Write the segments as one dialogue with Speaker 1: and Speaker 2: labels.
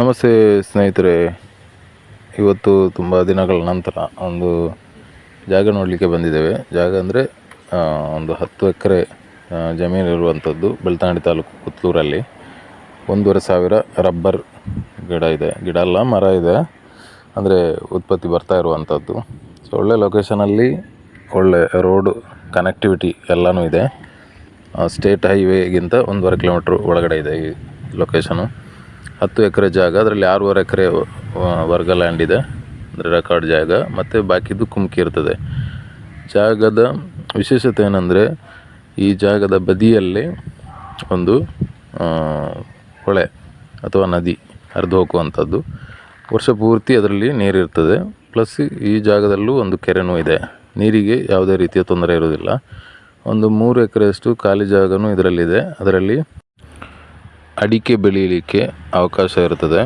Speaker 1: ನಮಸ್ತೆ ಸ್ನೇಹಿತರೆ. ಇವತ್ತು ತುಂಬ ದಿನಗಳ ನಂತರ ಒಂದು ಜಾಗ ನೋಡಲಿಕ್ಕೆ ಬಂದಿದ್ದೇವೆ. ಜಾಗ ಅಂದರೆ ಒಂದು ಹತ್ತು ಎಕರೆ ಜಮೀನು ಇರುವಂಥದ್ದು ಬೆಳ್ತಂಗಡಿ ತಾಲೂಕು ಪುತ್ತೂರಲ್ಲಿ ಒಂದೂವರೆ ಸಾವಿರ ರಬ್ಬರ್ ಗಿಡ ಇದೆ. ಗಿಡ ಅಲ್ಲ, ಮರ ಇದೆ. ಅಂದರೆ ಉತ್ಪತ್ತಿ ಬರ್ತಾ ಇರುವಂಥದ್ದು ಸೊ ಒಳ್ಳೆ ಲೊಕೇಶನಲ್ಲಿ ಒಳ್ಳೆ ರೋಡ್ ಕನೆಕ್ಟಿವಿಟಿ ಎಲ್ಲನೂ ಇದೆ. ಸ್ಟೇಟ್ ಹೈವೇಗಿಂತ ಒಂದೂವರೆ ಕಿಲೋಮೀಟ್ರ್ ಒಳಗಡೆ ಇದೆ ಈ ಲೊಕೇಶನು ಹತ್ತು ಎಕರೆ ಜಾಗ, ಅದರಲ್ಲಿ ಆರೂವರೆ ಎಕರೆ ವರ್ಗ ಲ್ಯಾಂಡ್ ಇದೆ, ಅಂದರೆ ರೆಕಾರ್ಡ್ ಜಾಗ, ಮತ್ತು ಬಾಕಿದು ಕುಮ್ಕಿ ಇರ್ತದೆ. ಜಾಗದ ವಿಶೇಷತೆ ಏನಂದರೆ ಈ ಜಾಗದ ಬದಿಯಲ್ಲಿ ಒಂದು ಹೊಳೆ ಅಥವಾ ನದಿ ಹರಿದು ಹೋಗುವಂಥದ್ದು ವರ್ಷ ಪೂರ್ತಿ ಅದರಲ್ಲಿ ನೀರಿರ್ತದೆ ಪ್ಲಸ್ ಈ ಜಾಗದಲ್ಲೂ ಒಂದು ಕೆರೆನೂ ಇದೆ. ನೀರಿಗೆ ಯಾವುದೇ ರೀತಿಯ ತೊಂದರೆ ಇರೋದಿಲ್ಲ ಒಂದು ಮೂರು ಎಕರೆಯಷ್ಟು ಖಾಲಿ ಜಾಗನೂ ಇದರಲ್ಲಿದೆ. ಅದರಲ್ಲಿ ಅಡಿಕೆ ಬೆಳೀಲಿಕ್ಕೆ ಅವಕಾಶ ಇರುತ್ತದೆ.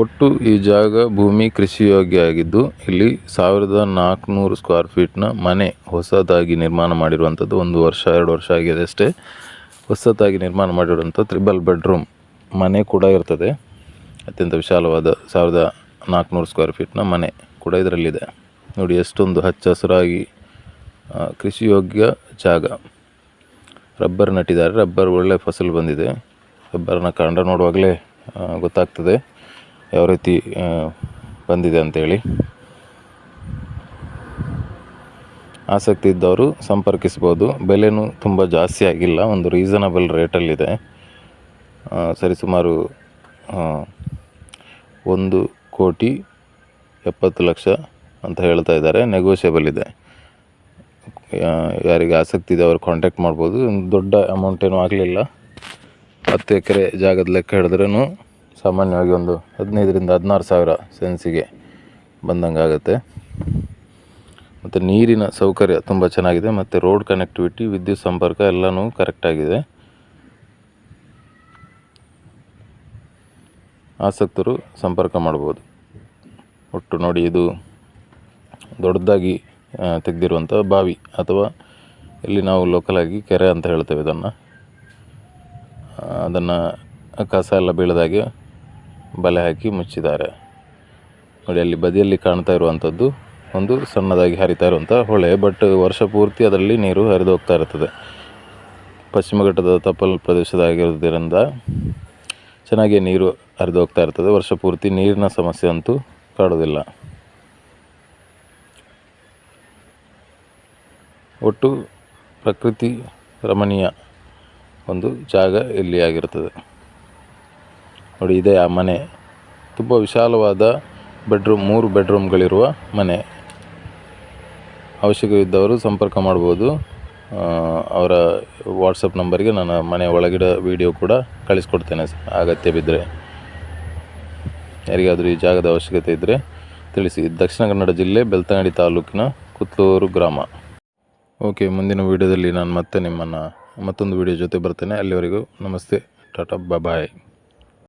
Speaker 1: ಒಟ್ಟು ಈ ಜಾಗ ಭೂಮಿ ಕೃಷಿ ಯೋಗ್ಯ ಆಗಿದ್ದು, ಇಲ್ಲಿ ಸಾವಿರದ ನಾಲ್ಕುನೂರು ಸ್ಕ್ವೇರ್ ಫೀಟ್ನ ಮನೆ ಹೊಸದಾಗಿ ನಿರ್ಮಾಣ ಮಾಡಿರುವಂಥದ್ದು ಒಂದು ವರ್ಷ, ಎರಡು ವರ್ಷ ಆಗಿದೆ ಅಷ್ಟೇ. ಹೊಸದಾಗಿ ನಿರ್ಮಾಣ ಮಾಡಿರುವಂಥ ತ್ರಿಬಲ್ ಬೆಡ್ರೂಮ್ ಮನೆ ಕೂಡ ಇರ್ತದೆ. ಅತ್ಯಂತ ವಿಶಾಲವಾದ ಸಾವಿರದ ನಾಲ್ಕುನೂರು ಸ್ಕ್ವೇರ್ ಫೀಟ್ನ ಮನೆ ಕೂಡ ಇದರಲ್ಲಿದೆ. ನೋಡಿ, ಎಷ್ಟೊಂದು ಹಚ್ಚ ಹಸಿರಾಗಿ ಕೃಷಿಯೋಗ್ಯ ಕೃಷಿ ಯೋಗ್ಯ ಜಾಗ. ರಬ್ಬರ್ ನಟ್ಟಿದ್ದಾರೆ. ರಬ್ಬರ್ ಒಳ್ಳೆ ಫಸಲು ಬಂದಿದೆ. ರಬ್ಬರ್ನ ಕಾಂಡ ನೋಡುವಾಗಲೇ ಗೊತ್ತಾಗ್ತದೆ ಯಾವ ರೀತಿ ಬಂದಿದೆ ಅಂತೇಳಿ. ಆಸಕ್ತಿ ಇದ್ದವರು ಸಂಪರ್ಕಿಸ್ಬೋದು. ಬೆಲೆನೂ ತುಂಬ ಜಾಸ್ತಿ ಆಗಿಲ್ಲ, ಒಂದು ರೀಸನಬಲ್ ರೇಟಲ್ಲಿದೆ ಸರಿಸುಮಾರು ಒಂದು ಕೋಟಿ ಎಪ್ಪತ್ತು ಲಕ್ಷ ಅಂತ ಹೇಳ್ತಾ ಇದ್ದಾರೆ. ನೆಗೋಷಿಯಬಲ್ ಇದೆ. ಯಾರಿಗೆ ಆಸಕ್ತಿ ಇದೆ ಅವ್ರು ಕಾಂಟ್ಯಾಕ್ಟ್ ಮಾಡ್ಬೋದು. ದೊಡ್ಡ ಅಮೌಂಟ್ ಏನೂ ಆಗಲಿಲ್ಲ. ಹತ್ತು ಎಕರೆ ಜಾಗದ ಲೆಕ್ಕ ಹಿಡಿದ್ರೂ ಸಾಮಾನ್ಯವಾಗಿ ಒಂದು ಹದಿನೈದರಿಂದ ಹದಿನಾರು ಸಾವಿರ ಸೆನ್ಸಿಗೆ ಬಂದಂಗೆ ಆಗುತ್ತೆ ಮತ್ತು ನೀರಿನ ಸೌಕರ್ಯ ತುಂಬ ಚೆನ್ನಾಗಿದೆ, ಮತ್ತು ರೋಡ್ ಕನೆಕ್ಟಿವಿಟಿ ವಿದ್ಯುತ್ ಸಂಪರ್ಕ ಎಲ್ಲನೂ ಕರೆಕ್ಟಾಗಿದೆ ಆಸಕ್ತರು ಸಂಪರ್ಕ ಮಾಡ್ಬೋದು. ಒಟ್ಟು ನೋಡಿ, ಇದು ದೊಡ್ಡದಾಗಿ ತೆಗೆದಿರುವಂಥ ಬಾವಿ, ಅಥವಾ ಇಲ್ಲಿ ನಾವು ಲೋಕಲಾಗಿ ಕೆರೆ ಅಂತ ಹೇಳ್ತೇವೆ ಇದನ್ನು. ಅದನ್ನು ಕಸ ಎಲ್ಲ ಬೀಳದಾಗೆ ಬಲೆ ಹಾಕಿ ಮುಚ್ಚಿದ್ದಾರೆ. ನೋಡಿ, ಅಲ್ಲಿ ಬದಿಯಲ್ಲಿ ಕಾಣ್ತಾ ಇರುವಂಥದ್ದು ಒಂದು ಸಣ್ಣದಾಗಿ ಹರಿತಾ ಇರುವಂಥ ಹೊಳೆ ಬಟ್ ವರ್ಷ ಪೂರ್ತಿ ಅದರಲ್ಲಿ ನೀರು ಹರಿದು ಹೋಗ್ತಾ ಇರ್ತದೆ ಪಶ್ಚಿಮ ಘಟ್ಟದ ತಪ್ಪಲ್ ಪ್ರದೇಶದಾಗಿರೋದ್ರಿಂದ ಚೆನ್ನಾಗಿ ನೀರು ಹರಿದು ಹೋಗ್ತಾ ಇರ್ತದೆ ವರ್ಷ ಪೂರ್ತಿ ನೀರಿನ ಸಮಸ್ಯೆ ಅಂತೂ ಕಾಡೋದಿಲ್ಲ ಒಟ್ಟು ಪ್ರಕೃತಿ ರಮಣೀಯ ಒಂದು ಜಾಗ ಇಲ್ಲಿ ಆಗಿರ್ತದೆ ನೋಡಿ, ಇದೆ ಆ ಮನೆ. ತುಂಬ ವಿಶಾಲವಾದ ಬೆಡ್ರೂಮ್, ಮೂರು ಬೆಡ್ರೂಮ್ಗಳಿರುವ ಮನೆ. ಅವಶ್ಯಕವಿದ್ದವರು ಸಂಪರ್ಕ ಮಾಡ್ಬೋದು. ಅವರ ವಾಟ್ಸಪ್ ನಂಬರ್ಗೆ ನಾನು ಮನೆ ಒಳಗಿಡ ವಿಡಿಯೋ ಕೂಡ ಕಳಿಸ್ಕೊಡ್ತೇನೆ ಅಗತ್ಯ ಬಿದ್ದರೆ ಯಾರಿಗಾದರೂ ಈ ಜಾಗದ ಅವಶ್ಯಕತೆ ಇದ್ದರೆ ತಿಳಿಸಿ. ದಕ್ಷಿಣ ಕನ್ನಡ ಜಿಲ್ಲೆ ಬೆಳ್ತಂಗಡಿ ತಾಲೂಕಿನ ಕುತ್ತೂರು ಗ್ರಾಮ. ಓಕೆ, ಮುಂದಿನ ವೀಡಿಯೋದಲ್ಲಿ ನಾನು ಮತ್ತೆ ನಿಮ್ಮನ್ನು ಮತ್ತೊಂದು ವಿಡಿಯೋ ಜೊತೆ ಬರ್ತೇನೆ. ಅಲ್ಲಿವರೆಗೂ ನಮಸ್ತೆ. ಟಾಟಾ ಬಾಯ್